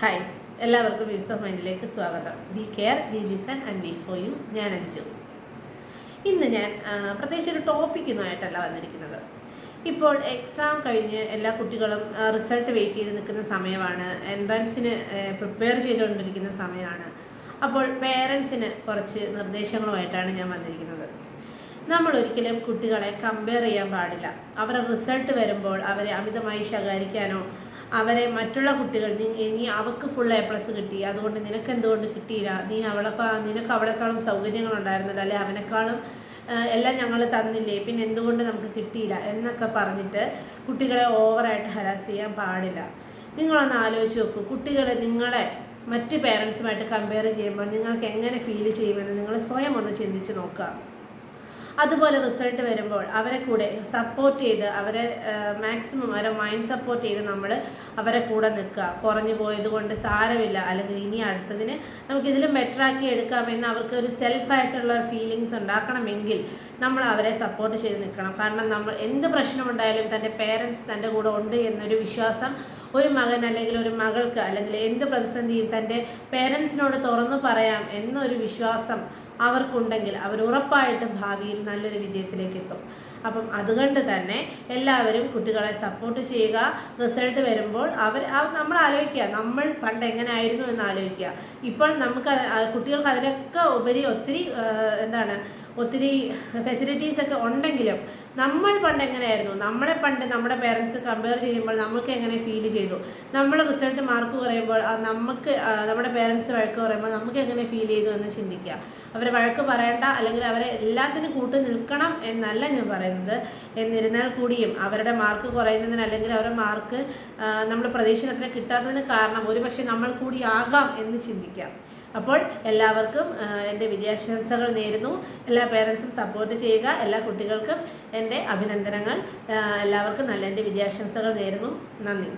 Hi എല്ലാവർക്കും വിസ് of മൈൻഡിലേക്ക് സ്വാഗതം. We care we listen and we for you ഞാൻ അഞ്ചു ഇന്ന് ഞാൻ പ്രത്യേകിച്ച് ഒരു ടോപ്പിക്കുമായിട്ടല്ല വന്നിരിക്കുന്നത്. ഇപ്പോൾ എക്സാം കഴിഞ്ഞ് എല്ലാ കുട്ടികളും റിസൾട്ട് വെയിറ്റ് ചെയ്ത് നിൽക്കുന്ന സമയമാണ്. എൻട്രൻസിന് പ്രിപ്പയർ ചെയ്തുകൊണ്ടിരിക്കുന്ന സമയമാണ്. അപ്പോൾ പേരൻസിന് കുറച്ച് നിർദ്ദേശങ്ങളുമായിട്ടാണ് ഞാൻ വന്നിരിക്കുന്നത്. നമ്മൾ ഒരിക്കലും കുട്ടികളെ കമ്പയർ ചെയ്യാൻ പാടില്ല. അവരുടെ റിസൾട്ട് വരുമ്പോൾ അവരെ അമിതമായി ശകാരിക്കാനോ അവരെ മറ്റുള്ള കുട്ടികൾ നീ അവൾക്ക് ഫുൾ എ പ്ലസ് കിട്ടി. അതുകൊണ്ട് നിനക്ക് എന്തുകൊണ്ട് കിട്ടിയില്ല? നീ അവളെ നിനക്ക് അവളെക്കാളും സൗകര്യങ്ങളുണ്ടായിരുന്നില്ല അല്ലെ? അവനെക്കാളും എല്ലാം ഞങ്ങൾ തന്നില്ലേ? പിന്നെ എന്തുകൊണ്ട് നമുക്ക് കിട്ടിയില്ല? എന്നൊക്കെ പറഞ്ഞിട്ട് കുട്ടികളെ ഓവറായിട്ട് ഹരാസ് ചെയ്യാൻ പാടില്ല. നിങ്ങളൊന്ന് ആലോചിച്ച് നോക്കൂ. കുട്ടികളെ നിങ്ങളെ മറ്റ് പേരൻസുമായിട്ട് കമ്പയർ ചെയ്യുമ്പോൾ നിങ്ങൾക്ക് എങ്ങനെ ഫീൽ ചെയ്യുമെന്ന് നിങ്ങൾ സ്വയം ഒന്ന് ചിന്തിച്ച് നോക്കുക. അതുപോലെ റിസൾട്ട് വരുമ്പോൾ അവരെ കൂടെ സപ്പോർട്ട് ചെയ്ത് അവരെ മാക്സിമം അവരെ മൈൻഡ് സപ്പോർട്ട് ചെയ്ത് നമ്മൾ അവരെ കൂടെ നിൽക്കുക. കുറഞ്ഞു പോയത് കൊണ്ട് സാരമില്ല. അല്ലെങ്കിൽ ഇനി അടുത്തതിന് നമുക്ക് ഇതിലും ബെറ്റർ ആക്കി എടുക്കാമെന്ന് അവർക്ക് ഒരു സെൽഫായിട്ടുള്ള ഫീലിങ്സ് ഉണ്ടാക്കണമെങ്കിൽ നമ്മൾ അവരെ സപ്പോർട്ട് ചെയ്ത് നിൽക്കണം. കാരണം നമ്മൾ എന്ത് പ്രശ്നമുണ്ടായാലും തന്റെ പേരൻസ് തന്റെ കൂടെ ഉണ്ട് എന്നൊരു വിശ്വാസം ഒരു മകൻ അല്ലെങ്കിൽ ഒരു മകൾക്ക് അല്ലെങ്കിൽ എന്ത് പ്രതിസന്ധിയും തന്റെ പേരൻസിനോട് തുറന്നു പറയാം എന്നൊരു വിശ്വാസം അവർക്കുണ്ടെങ്കിൽ അവർ ഉറപ്പായിട്ടും ഭാവിയിൽ നല്ലൊരു വിജയത്തിലേക്ക് എത്തും. അപ്പം അതുകൊണ്ട് തന്നെ എല്ലാവരും കുട്ടികളെ സപ്പോർട്ട് ചെയ്യുക. റിസൾട്ട് വരുമ്പോൾ അവർ നമ്മൾ ആലോചിക്കുക. നമ്മൾ പണ്ട് എങ്ങനെ ആയിരുന്നു എന്ന് ആലോചിക്കുക. ഇപ്പോൾ നമുക്ക് കുട്ടികൾക്ക് അതിനൊക്കെ ഉപരി ഒത്തിരി എന്താണ് ഒത്തിരി ഫെസിലിറ്റീസ് ഒക്കെ ഉണ്ടെങ്കിലും നമ്മൾ പണ്ട് എങ്ങനെയായിരുന്നു? നമ്മളെ പണ്ട് നമ്മുടെ പേരൻസ് കമ്പയർ ചെയ്യുമ്പോൾ നമുക്ക് എങ്ങനെ ഫീൽ ചെയ്തു? നമ്മൾ റിസൾട്ട് മാർക്ക് കുറയുമ്പോൾ നമുക്ക് നമ്മുടെ പേരൻസ് വഴക്ക് പറയുമ്പോൾ നമുക്ക് എങ്ങനെ ഫീൽ ചെയ്തു എന്ന് ചിന്തിക്കുക. അവരെ വഴക്ക് പറയണ്ട അല്ലെങ്കിൽ അവരെ എല്ലാത്തിനും കൂട്ട് നിൽക്കണം എന്നല്ല ഞാൻ പറയുന്നത്. എന്നിരുന്നാൽ കൂടിയും അവരുടെ മാർക്ക് കുറയുന്നതിന് അല്ലെങ്കിൽ അവരുടെ മാർക്ക് നമ്മുടെ പ്രതീക്ഷണത്തിന് കിട്ടാത്തതിന് കാരണം ഒരുപക്ഷെ നമ്മൾ കൂടി ആകാം എന്ന് ചിന്തിക്കാം. അപ്പോൾ എല്ലാവർക്കും എന്റെ വിജയാശംസകൾ നേരുന്നു. എല്ലാ പേരൻസും സപ്പോർട്ട് ചെയ്യുക. എല്ലാ കുട്ടികൾക്കും എന്റെ അഭിനന്ദനങ്ങൾ. എല്ലാവർക്കും നല്ല എന്റെ വിജയാശംസകൾ നേരുന്നു. നന്ദി.